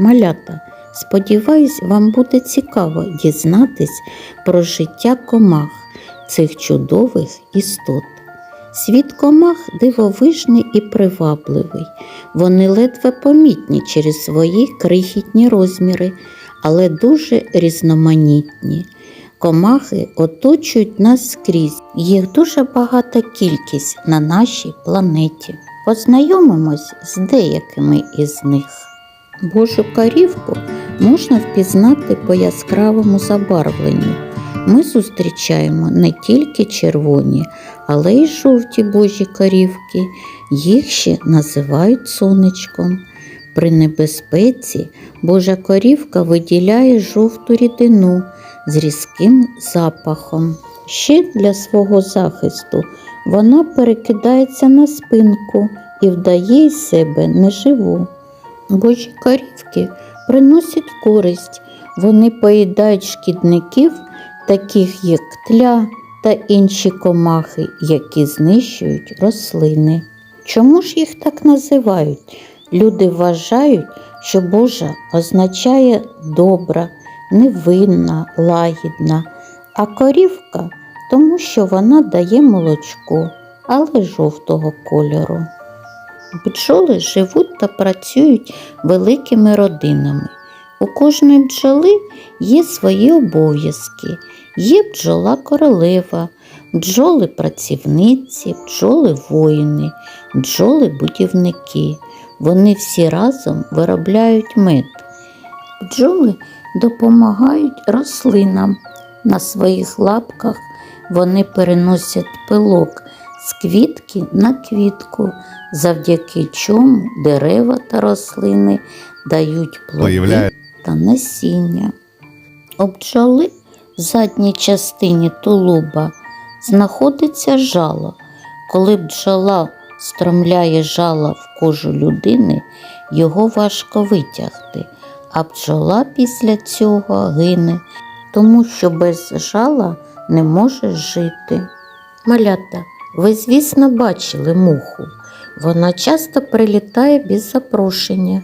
Малята, сподіваюсь, вам буде цікаво дізнатись про життя комах цих чудових істот. Світ комах дивовижний і привабливий. Вони ледве помітні через свої крихітні розміри, але дуже різноманітні. Комахи оточують нас скрізь, їх дуже багата кількість на нашій планеті. Познайомимось з деякими із них. Божу корівку можна впізнати по яскравому забарвленню. Ми зустрічаємо не тільки червоні, але й жовті божі корівки. Їх ще називають сонечком. При небезпеці Божа корівка виділяє жовту рідину з різким запахом. Ще для свого захисту вона перекидається на спинку і вдає із себе неживу. Божі корівки приносять користь, вони поїдають шкідників, таких як тля та інші комахи, які знищують рослини. Чому ж їх так називають? Люди вважають, що Божа означає добра, невинна, лагідна, а корівка тому, що вона дає молочко, але жовтого кольору. Бджоли живуть та працюють великими родинами. У кожної бджоли є свої обов'язки. Є бджола королева, бджоли працівниці, бджоли воїни, бджоли будівники. Вони всі разом виробляють мед. Бджоли допомагають рослинам. На своїх лапках вони переносять пилок з квітки на квітку, завдяки чому дерева та рослини дають плоди та насіння. У бджоли в задній частині тулуба знаходиться жало. Коли бджола стромляє жало в кожу людини, його важко витягти, а бджола після цього гине, тому що без жала не може жити. Малята, ви, звісно, бачили муху. Вона часто прилітає без запрошення.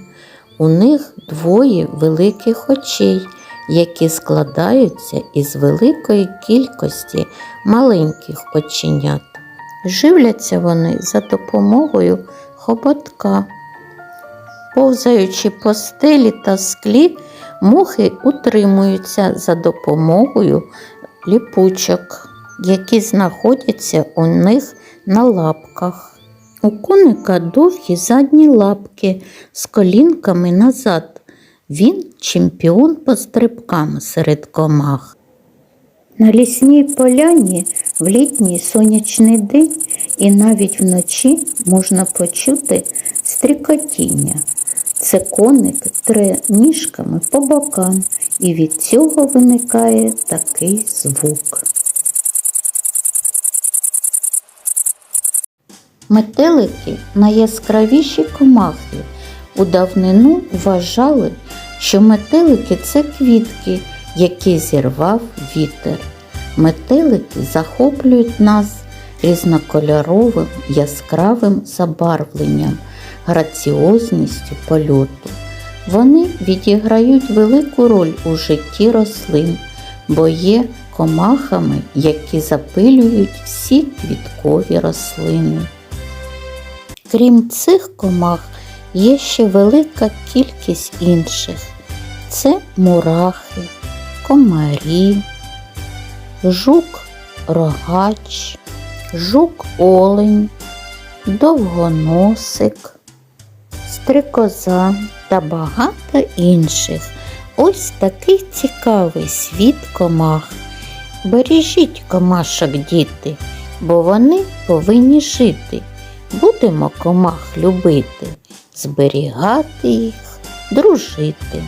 У них двоє великих очей, які складаються із великої кількості маленьких оченят. Живляться вони за допомогою хоботка. Повзаючи по стелі та склі, мухи утримуються за допомогою ліпучок, які знаходяться у них на лапках. У коника довгі задні лапки з колінками назад. Він чемпіон по стрибкам серед комах. На лісній поляні в літній сонячний день і навіть вночі можна почути стрікотіння. Це коник тре ніжками по бокам, і від цього виникає такий звук. Метелики найяскравіші комахи. У давнину вважали, що метелики це квітки, які зірвав вітер. Метелики захоплюють нас різнокольоровим яскравим забарвленням, граціозністю польоту. Вони відіграють велику роль у житті рослин, бо є комахами, які запилюють всі квіткові рослини. Крім цих комах, є ще велика кількість інших. Це мурахи, комарі, жук рогач, жук олень, довгоносик, стрикоза та багато інших. Ось такий цікавий світ комах. Бережіть комашок, діти, бо вони повинні жити. Будемо комах любити, зберігати їх, дружити.